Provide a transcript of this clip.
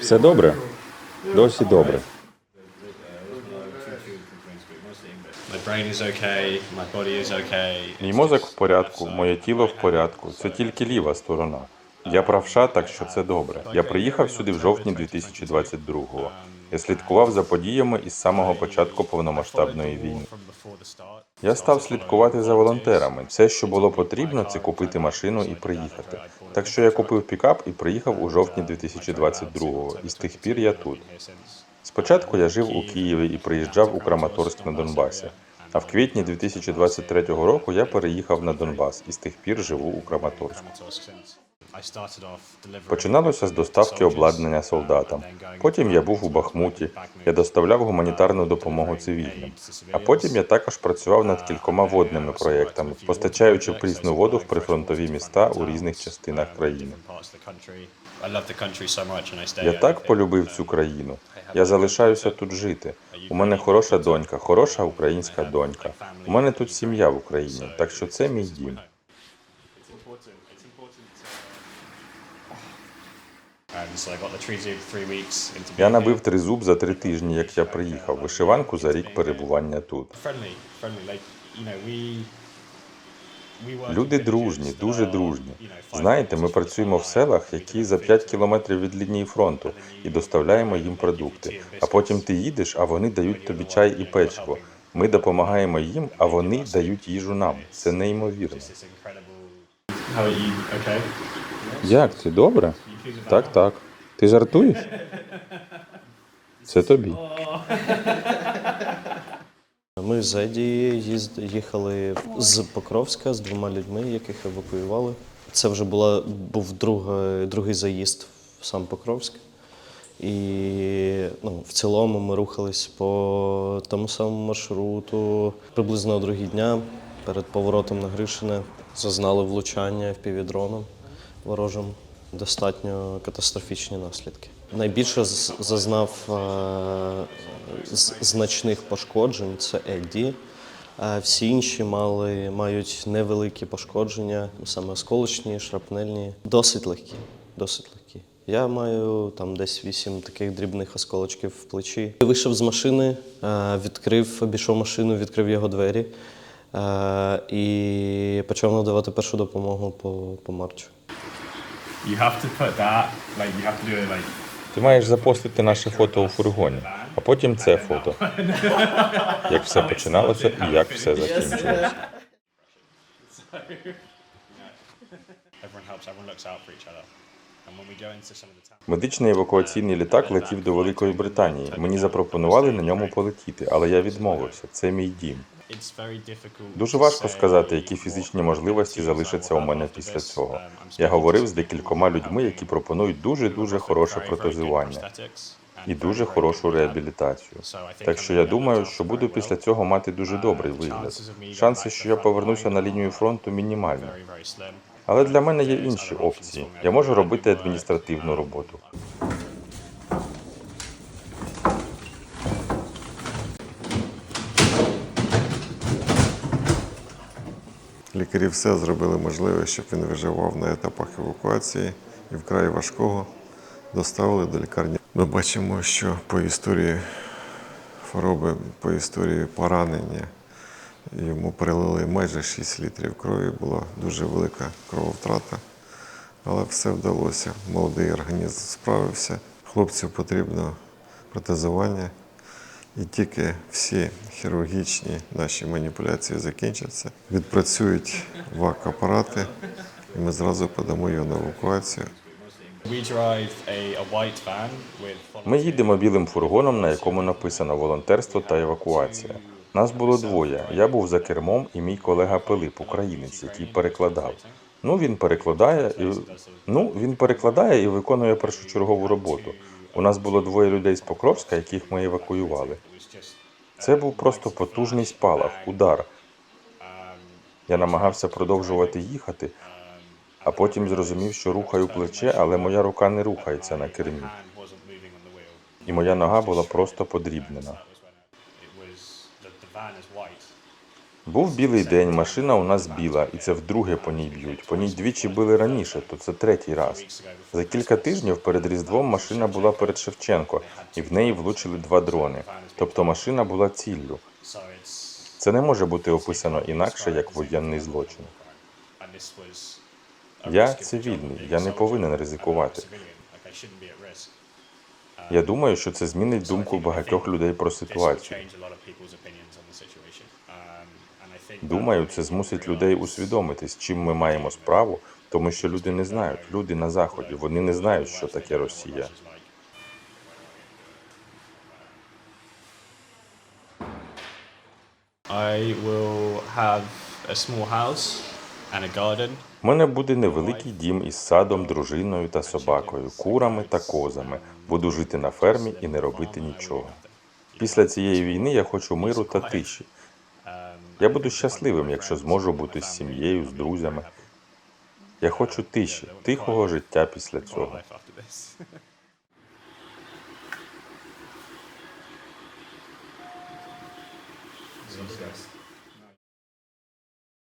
Все добре? Досі добре. Мій мозок в порядку, моє тіло в порядку. Це тільки ліва сторона. Я правша, так що це добре. Я приїхав сюди в жовтні 2022-го. Я слідкував за подіями із самого початку повномасштабної війни. Я став слідкувати за волонтерами. Все, що було потрібно, це купити машину і приїхати. Так що я купив пікап і приїхав у жовтні 2022-го. І з тих пір я тут. Спочатку я жив у Києві і приїжджав у Краматорськ на Донбасі. А в квітні 2023 року я переїхав на Донбас і з тих пір живу у Краматорську. Починалося з доставки обладнання солдатам. Потім я був у Бахмуті. Я доставляв гуманітарну допомогу цивільним. А потім я також працював над кількома водними проєктами, постачаючи прісну воду в прифронтові міста у різних частинах країни. I stay Я так полюбив цю країну. Я залишаюся тут жити. У мене хороша донька, хороша українська донька. У мене тут сім'я в Україні, так що це мій дім. Я набив тризуб за три тижні, як я приїхав. Вишиванку за рік перебування тут. Люди дружні, дуже дружні. you know, five Знаєте, ми працюємо в селах, які за 5 кілометрів від лінії фронту, і доставляємо їм продукти. А потім ти їдеш, а вони дають тобі чай і печиво. Ми допомагаємо їм, а вони дають їжу нам. Це неймовірно. Як ти добре? Так, так. Ти жартуєш? Це тобі. Ми з Еді їзд... їхали з Покровська з двома людьми, яких евакуювали. Це вже була, був друга, другий заїзд в сам Покровськ. І ну, в цілому ми рухались по тому самому маршруту. Приблизно о другій дня перед поворотом на Гришине зазнали влучання впівдроном ворожим. Достатньо катастрофічні наслідки. Найбільше зазнав е, значних пошкоджень це Едді. А всі інші мали, мають невеликі пошкодження, саме осколочні, шрапнельні, досить легкі. Досить легкі. Я маю там десь вісім таких дрібних осколочків в плечі. Вийшов з машини, е, відкрив, обійшов машину, відкрив його двері е, і почав надавати першу допомогу по, по марчу. You have to put that. Like you have to do it like. Ти маєш запостити наше фото у фургоні, а потім це фото. Як все починалося і як все закінчилося. Медичний евакуаційний літак летів до Великої Британії. Мені запропонували на ньому полетіти, але я відмовився. Це мій дім. Дуже важко сказати, які фізичні можливості залишаться у мене після цього. Я говорив з декількома людьми, які пропонують дуже дуже хороше протезування і дуже хорошу реабілітацію. Так що я думаю, що буду після цього мати дуже добрий вигляд. Шанси, що я повернуся на лінію фронту, мінімальні. Але для мене є інші опції. Я можу робити адміністративну роботу. Лікарі все зробили можливе, щоб він виживав на етапах евакуації і вкрай важкого доставили до лікарні. Ми бачимо, що по історії хвороби, по історії поранення йому перелили майже 6 літрів крові, була дуже велика крововтрата, але все вдалося. Молодий організм справився. Хлопцю потрібно протезування. І тільки всі хірургічні наші маніпуляції закінчаться, відпрацюють ВАК-апарати, і ми зразу подамо його на евакуацію. Ми їдемо білим фургоном, на якому написано волонтерство та евакуація. Нас було двоє. Я був за кермом і мій колега Пилип, українець, який перекладав. Ну він перекладає і ну він перекладає і виконує першочергову роботу. У нас було двоє людей з Покровська, яких ми евакуювали. Це був просто потужний спалах, удар. Я намагався продовжувати їхати, а потім зрозумів, що рухаю плече, але моя рука не рухається на кермі. І моя нога була просто подрібнена. Був білий день, машина у нас біла, і це вдруге по ній б'ють. По ній двічі били раніше, то це третій раз. За кілька тижнів перед Різдвом машина була перед Шевченко, і в неї влучили два дрони. Тобто машина була ціллю. Це не може бути описано інакше як воєнний злочин. Я цивільний, я не повинен ризикувати. Я думаю, що це змінить думку багатьох людей про ситуацію. Um, Думаю, це змусить людей усвідомити, з чим ми маємо справу, тому що люди не знають. Люди на заході, вони не знають, що таке Росія. I will have a small house. У мене буде невеликий дім із садом, дружиною та собакою, курами та козами. Буду жити на фермі і не робити нічого. Після цієї війни я хочу миру та тиші. Я буду щасливим, якщо зможу бути з сім'єю, з друзями. Я хочу тиші, тихого життя після цього. This.